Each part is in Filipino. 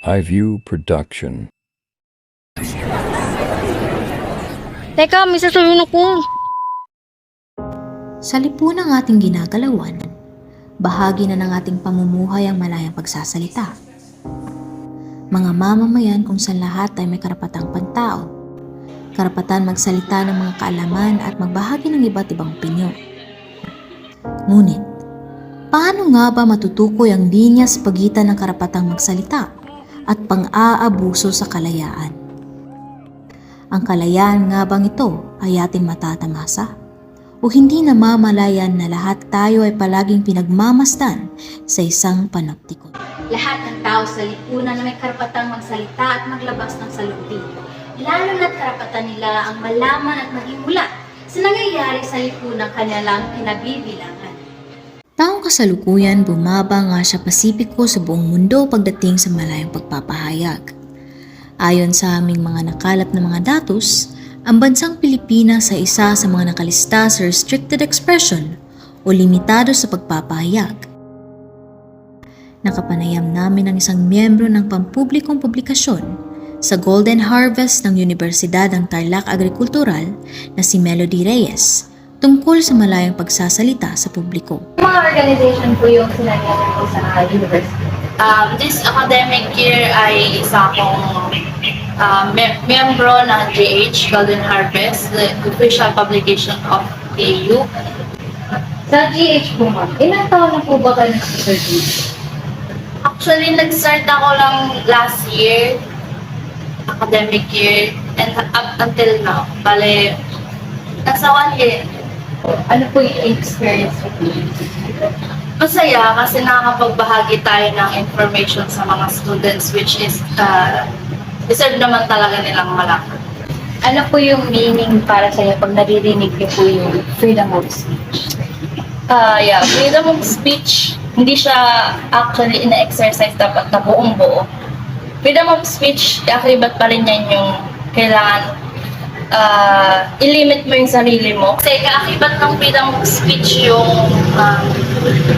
iView Production. Teka, may sasabihin ako. Sa lipunang ating ginagalawan, bahagi na ng ating pamumuhay ang malayang pagsasalita. Mga mamamayan kung sa lahat ay may karapatang pantao, karapatan magsalita ng mga kaalaman at magbahagi ng iba't ibang opinyon. Ngunit, paano nga ba matutukoy ang linya sa pagitan ng karapatang magsalita at pang-aabuso sa kalayaan? Ang kalayaan nga bang ito ay ating matatamasa? o hindi namamalayan na lahat tayo ay palaging pinagmamasdan sa isang panoptikon. Lahat ng tao sa lipunan na may karapatang magsalita at maglabas ng salubin. Lalo na't karapatan nila ang malaman at maging mulat sa nangyayari sa lipunan kanilang pinabibilangan. Taong kasalukuyan, bumaba nga sa Pasipiko sa buong mundo pagdating sa malayang pagpapahayag. Ayon sa aming mga nakalap na mga datos, ang bansang Pilipinas ay isa sa mga nakalista sa restricted expression o limitado sa pagpapahayag. Nakapanayam namin ang isang miyembro ng pampublikong publikasyon sa Golden Harvest ng Universidad ng Tarlac Agricultural na si Melody Reyes tungkol sa malayang pagsasalita sa publiko. Mga organization po yung sinangyari ko sa university. Um, this academic year ay isa akong um, me- membro ng GH, Golden Harvest, the official publication of KU. Sa GH po ma'am, ilang taon na po ba kayo nag-service? Actually, nag-start ako lang last year, academic year, and up until now, bale, nasa one year. Ano po yung experience niyo? Masaya kasi nakakapagbahagi tayo ng information sa mga students which is uh, deserve naman talaga nilang malaman. Ano po yung meaning para sa inyo pag naririnig niyo po yung freedom of speech? Ah, yeah, freedom of speech, hindi siya actually ina-exercise dapat na buong buo. Freedom of speech, akibat pa rin yan yung kailangan ah, i-limit mo yung sarili mo. Kasi kaakibat ng freedom of speech yung um,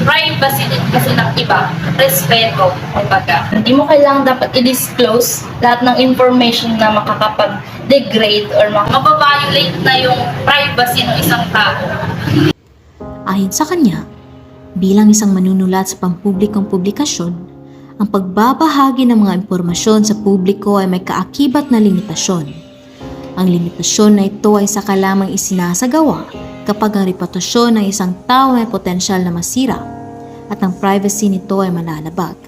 privacy din kasi ng iba, respeto, kumbaga. Hindi mo kailangan dapat i-disclose lahat ng information na makakapag-degrade or mak- mababiolate na yung privacy ng isang tao. Ayon sa kanya, bilang isang manunulat sa pampublikong publikasyon, ang pagbabahagi ng mga impormasyon sa publiko ay may kaakibat na limitasyon. Ang limitasyon na ito ay saka lamang isinasagawa kapag ang reputasyon ng isang tao ay potensyal na masira at ang privacy nito ay malalabag.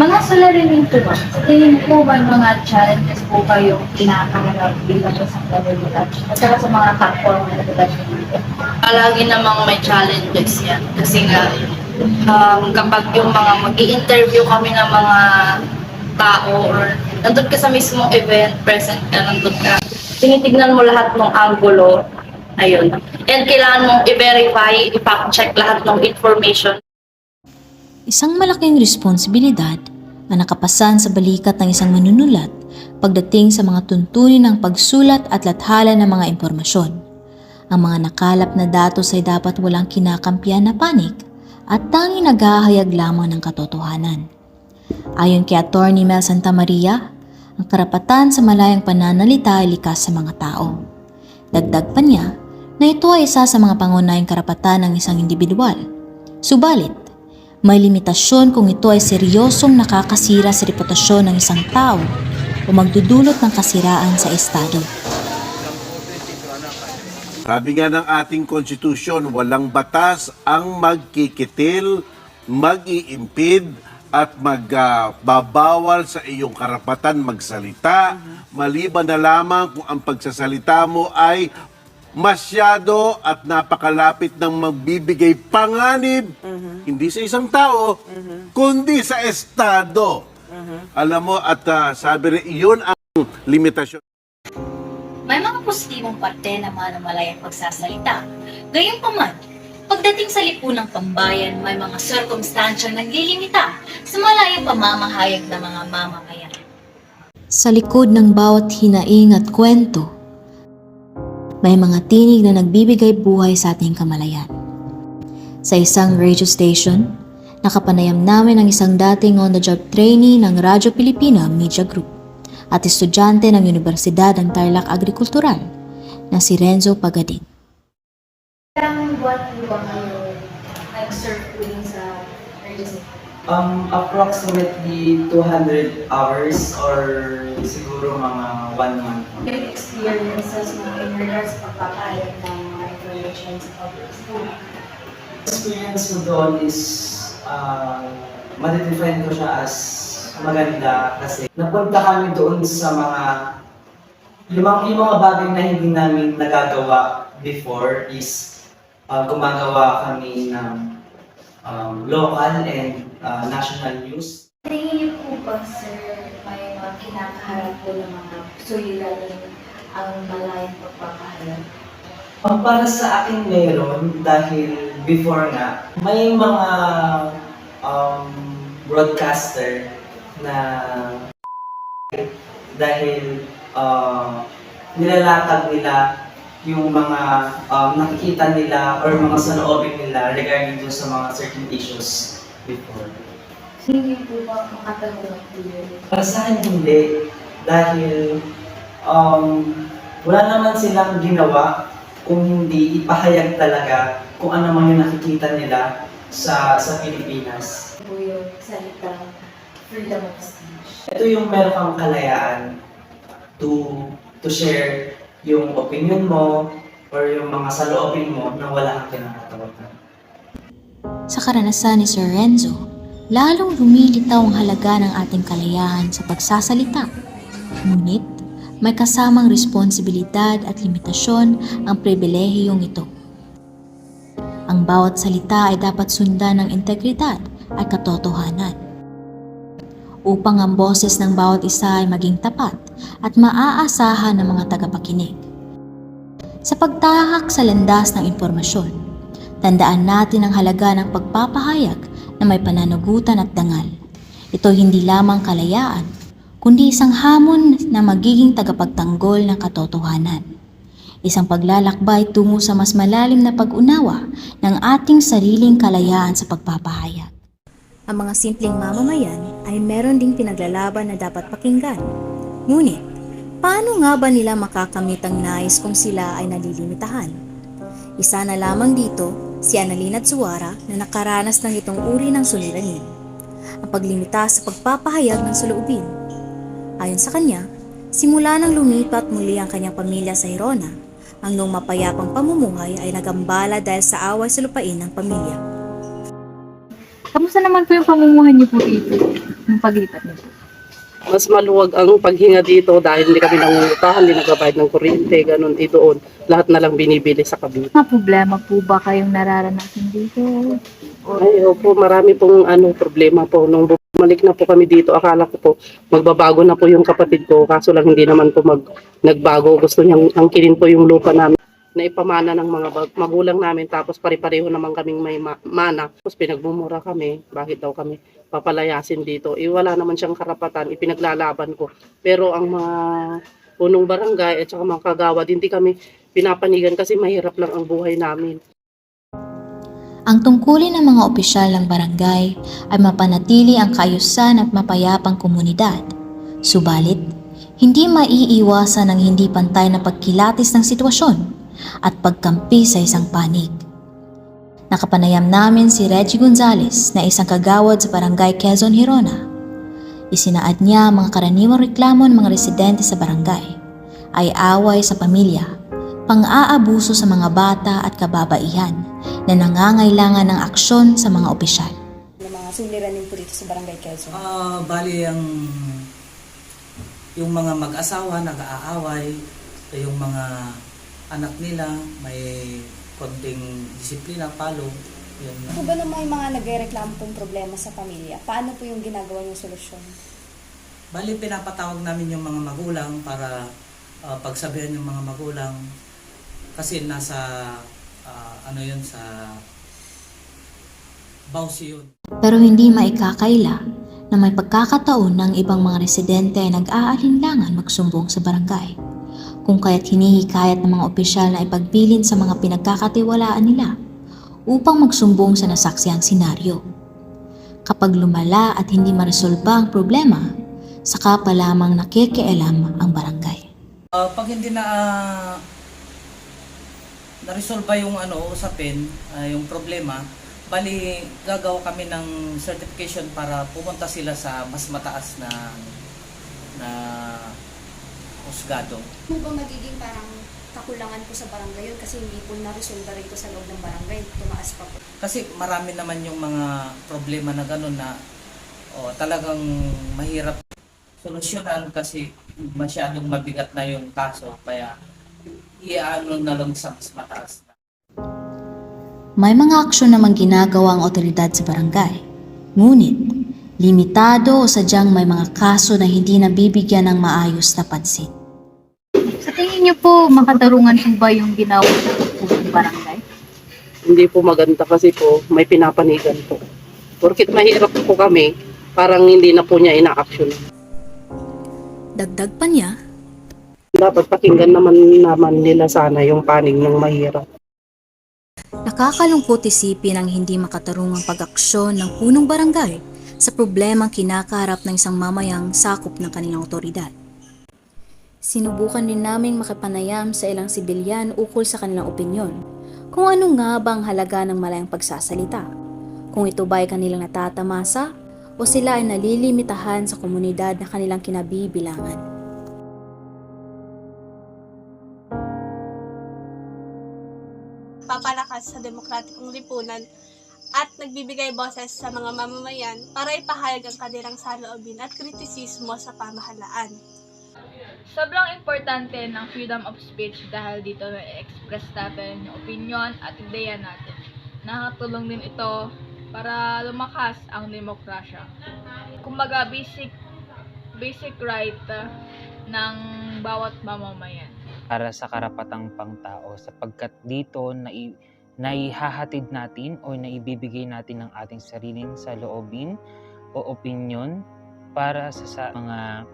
Mga sularinin po ba? Sa tingin po ba mga challenges po kayong kinakaharap bilang isang kanunulat? At saka sa mga kapwa na nagulat niyo? palagi namang may challenges yan. Kasi nga, um, kapag yung mga mag interview kami ng mga tao or nandun ka sa mismong event, present ka, nandun ka, tinitignan mo lahat ng angulo, ayun. And kailangan mong i-verify, i-fact check lahat ng information. Isang malaking responsibilidad ang nakapasan sa balikat ng isang manunulat pagdating sa mga tuntunin ng pagsulat at lathala ng mga impormasyon. Ang mga nakalap na datos ay dapat walang kinakampiyan na panik at tanging naghahayag lamang ng katotohanan. Ayon kay Attorney Mel Santa Maria, ang karapatan sa malayang pananalita ay likas sa mga tao. Dagdag pa niya na ito ay isa sa mga pangunahing karapatan ng isang individual. Subalit, may limitasyon kung ito ay seryosong nakakasira sa reputasyon ng isang tao o magdudulot ng kasiraan sa estado. Sabi nga ng ating konstitusyon, walang batas ang magkikitil, mag-iimpid, at magbabawal sa iyong karapatan magsalita, maliban na lamang kung ang pagsasalita mo ay masyado at napakalapit ng magbibigay panganib, hindi sa isang tao, kundi sa estado. Alam mo, at ah, sabi rin, iyon ang limitasyon. May mga positibong parte ng mga namalayang pagsasalita. Gayunpaman, pagdating sa lipunang pambayan, may mga sirkumstansyang naglilimita sa malayang pamamahayag ng mga mamamayan. Sa likod ng bawat hinaing at kwento, may mga tinig na nagbibigay buhay sa ating kamalayan. Sa isang radio station, Nakapanayam namin ang isang dating on-the-job trainee ng Radyo Pilipina Media Group at estudyante ng Universidad ng Tarlac Agrikultural na si Renzo Pagadin. Ilang buwan po ba kayo nag-serve po din sa emergency? Um, approximately 200 hours or siguro mga one month. Great experiences mo in regards sa pagpapahayag ng mga information sa public school. Experience ko doon is uh, madedefine ko siya as maganda kasi napunta kami doon sa mga yung mga bagay na hindi namin nagagawa before is uh, gumagawa kami ng um, local and uh, national news. Tingin niyo po ba, sir, may mga kinakaharap po ng mga suliranin ang malayang pagpapahayag? Ang para sa akin meron dahil before nga, may mga um, broadcaster na dahil uh, nilalatag nila yung mga um, nakikita nila or mga saloobin nila regarding dun sa mga certain issues before. Hindi po ba makatanggap yun? Para sa akin hindi dahil um, wala naman silang ginawa kung hindi ipahayag talaga kung ano man yung nakikita nila sa sa Pilipinas. Po yung salitang freedom of speech. Ito yung meron kang kalayaan to to share yung opinion mo or yung mga saloobin mo na wala kang kinakatawagan. Sa karanasan ni Sir Renzo, lalong lumilitaw ang halaga ng ating kalayahan sa pagsasalita. Ngunit, may kasamang responsibilidad at limitasyon ang pribilehiyong ito. Ang bawat salita ay dapat sundan ng integridad at katotohanan. Upang ang boses ng bawat isa ay maging tapat at maaasahan ng mga tagapakinig. Sa pagtahak sa landas ng impormasyon, Tandaan natin ang halaga ng pagpapahayag na may pananagutan at dangal. Ito hindi lamang kalayaan, kundi isang hamon na magiging tagapagtanggol ng katotohanan. Isang paglalakbay tungo sa mas malalim na pag-unawa ng ating sariling kalayaan sa pagpapahayag. Ang mga simpleng mamamayan ay meron ding pinaglalaban na dapat pakinggan. Ngunit, paano nga ba nila makakamit ang nais kung sila ay nalilimitahan? Isa na lamang dito si Annalyn at Suwara na nakaranas ng itong uri ng suliranin. Ang paglimita sa pagpapahayag ng saloobin. Ayon sa kanya, simula nang lumipat muli ang kanyang pamilya sa Hirona, ang noong mapayapang pamumuhay ay nagambala dahil sa away sa lupain ng pamilya. Kamusta naman po yung pamumuhay niyo po dito? Yung paglipat niyo po? mas maluwag ang paghinga dito dahil hindi kami nangungutahan, hindi nagbabayad ng kuryente, ganun, eh doon. Lahat na lang binibili sa kabila. Mga problema po ba kayong nararanasan dito? Ay, opo, marami pong ano, problema po. Nung bumalik na po kami dito, akala ko po magbabago na po yung kapatid ko. Kaso lang hindi naman po mag, nagbago. Gusto niyang angkinin po yung lupa namin na ipamana ng mga magulang namin tapos pare-pareho naman kaming may ma- mana. Tapos pinagmumura kami, bakit daw kami papalayasin dito. Eh wala naman siyang karapatan, ipinaglalaban ko. Pero ang mga punong barangay at saka mga kagawad, hindi kami pinapanigan kasi mahirap lang ang buhay namin. Ang tungkulin ng mga opisyal ng barangay ay mapanatili ang kaayusan at mapayapang komunidad. Subalit, hindi maiiwasan ang hindi pantay na pagkilatis ng sitwasyon at pagkampi sa isang panig. Nakapanayam namin si Reggie Gonzalez na isang kagawad sa barangay Quezon Hirona. Isinaad niya ang mga karaniwang reklamo ng mga residente sa barangay ay away sa pamilya, pang-aabuso sa mga bata at kababaihan na nangangailangan ng aksyon sa mga opisyal. ng mga suliranin po dito sa Barangay Quezon? Ah, bali ang yung mga mag-asawa nag-aaway, yung mga anak nila may konting disiplina, palo. Yun. Po ba na may mga nagreklamo pong problema sa pamilya? Paano po yung ginagawa yung solusyon? Bali pinapatawag namin yung mga magulang para ah, pagsabihan yung mga magulang kasi nasa ah, ano yun sa bawsi yun. Pero hindi maikakaila na may pagkakataon ng ibang mga residente ay nag-aalinlangan magsumbong sa barangay. Kung kaya't hinihikayat ng mga opisyal na ipagbilin sa mga pinagkakatiwalaan nila upang magsumbong sa nasaksiyang senaryo. Kapag lumala at hindi maresolba ang problema, saka pa lamang nakikialam ang barangay. Uh, pag hindi na uh, na-resolve yung ano, usapin, ah, yung problema, bali gagawa kami ng certification para pumunta sila sa mas mataas na na husgado. Ano ba magiging parang kakulangan po sa barangay yun kasi hindi po na-resolve rito sa loob ng barangay, tumaas pa po. Kasi marami naman yung mga problema na gano'n na oh, talagang mahirap solusyonan kasi masyadong mabigat na yung kaso kaya iano na lang sa mas mataas. May mga aksyon namang ginagawa ang otoridad sa barangay. Ngunit, limitado o sadyang may mga kaso na hindi nabibigyan ng maayos na pansin. Tingin niyo po, makatarungan po ba yung ginawa po ng barangay? Hindi po maganda kasi po may pinapanigan po. Porkit mahirap po kami, parang hindi na po niya ina-action. Dagdag pa niya, Dapat pakinggan naman naman nila sana yung panig ng mahirap. Nakakalungkot isipin ang hindi makatarungang pag-aksyon ng punong barangay sa problemang kinakaharap ng isang mamayang sakop ng kanilang otoridad. Sinubukan din naming makipanayam sa ilang sibilyan ukol sa kanilang opinyon kung ano nga ba ang halaga ng malayang pagsasalita. Kung ito ba ay kanilang natatamasa o sila ay nalilimitahan sa komunidad na kanilang kinabibilangan. papalakas sa demokratikong lipunan at nagbibigay boses sa mga mamamayan para ipahayag ang kanilang saloobin at kritisismo sa pamahalaan. Sobrang importante ng freedom of speech dahil dito na-express natin yung opinion at ideya natin. Nakatulong din ito para lumakas ang demokrasya. Kumbaga, basic basic right uh, ng bawat mamamayan. para sa karapatang pangtao sapagkat dito nai, naihahatid natin o naibibigay natin ng ating sariling saloobin o opinion para sa, sa mga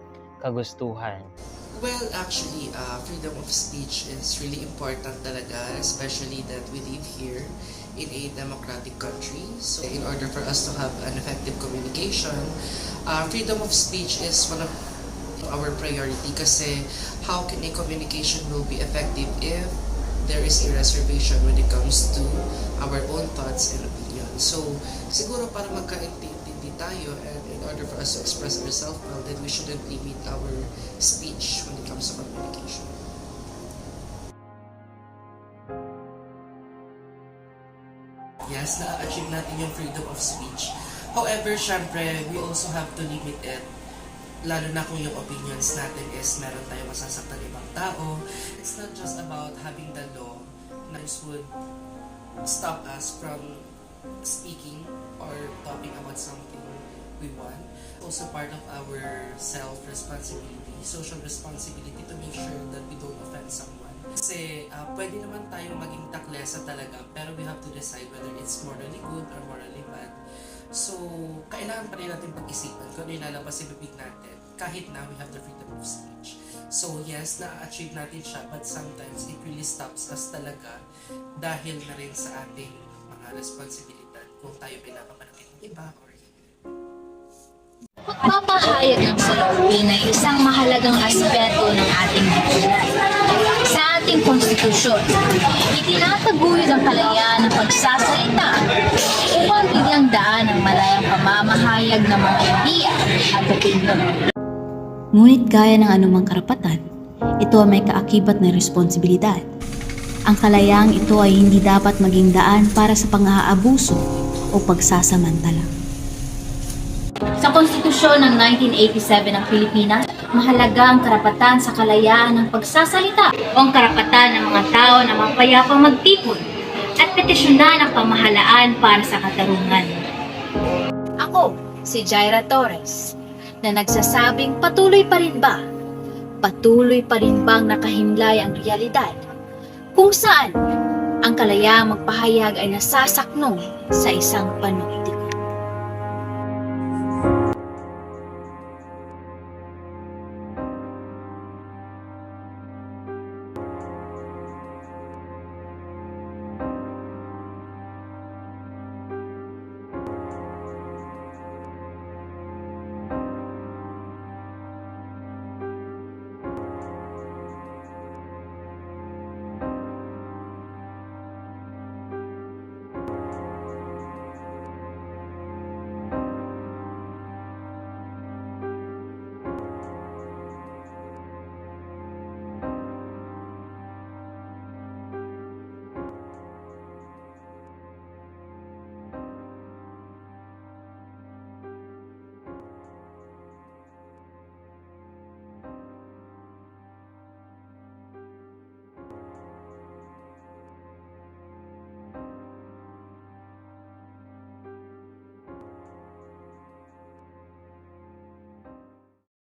kagustuhan. Well, actually, uh, freedom of speech is really important talaga, especially that we live here in a democratic country. So, in order for us to have an effective communication, uh, freedom of speech is one of our priority kasi how can a communication will be effective if there is a reservation when it comes to our own thoughts and opinions. So, siguro para magkaintindi tayo and order for us to express ourselves well, then we shouldn't limit our speech when it comes to communication. Yes, na-achieve natin yung freedom of speech. However, syempre, we also have to limit it lalo na kung yung opinions natin is meron tayong masasaktan ibang tao. It's not just about having the law na would stop us from speaking or talking about something we want. Also part of our self-responsibility, social responsibility to make sure that we don't offend someone. Kasi uh, pwede naman tayong maging taklesa talaga pero we have to decide whether it's morally good or morally bad. So, kailangan pa rin natin pag-isipan kung ano yung lalabas sa bibig natin kahit na we have the freedom of speech. So, yes, na-achieve natin siya but sometimes it really stops us talaga dahil na rin sa ating mga responsibilidad kung tayo pinapapanakit ng iba Pagpapahayag ng saloobin ay isang mahalagang aspeto ng ating lipunan. Sa ating konstitusyon, itinataguyod ang kalayaan ng pagsasalita upang bigyang daan ang malayang pamamahayag ng mga ideya at opinyon. Ngunit gaya ng anumang karapatan, ito ay may kaakibat na responsibilidad. Ang kalayaang ito ay hindi dapat maging daan para sa pang-aabuso o pagsasamantala. Sa konstitusyon ng 1987 ng Pilipinas, mahalaga ang karapatan sa kalayaan ng pagsasalita o ang karapatan ng mga tao na mapayapang magtipon at petisyonan ang pamahalaan para sa katarungan. Ako, si Jaira Torres, na nagsasabing patuloy pa rin ba? Patuloy pa rin bang nakahimlay ang realidad? Kung saan ang kalayaang magpahayag ay nasasaknong sa isang panukul.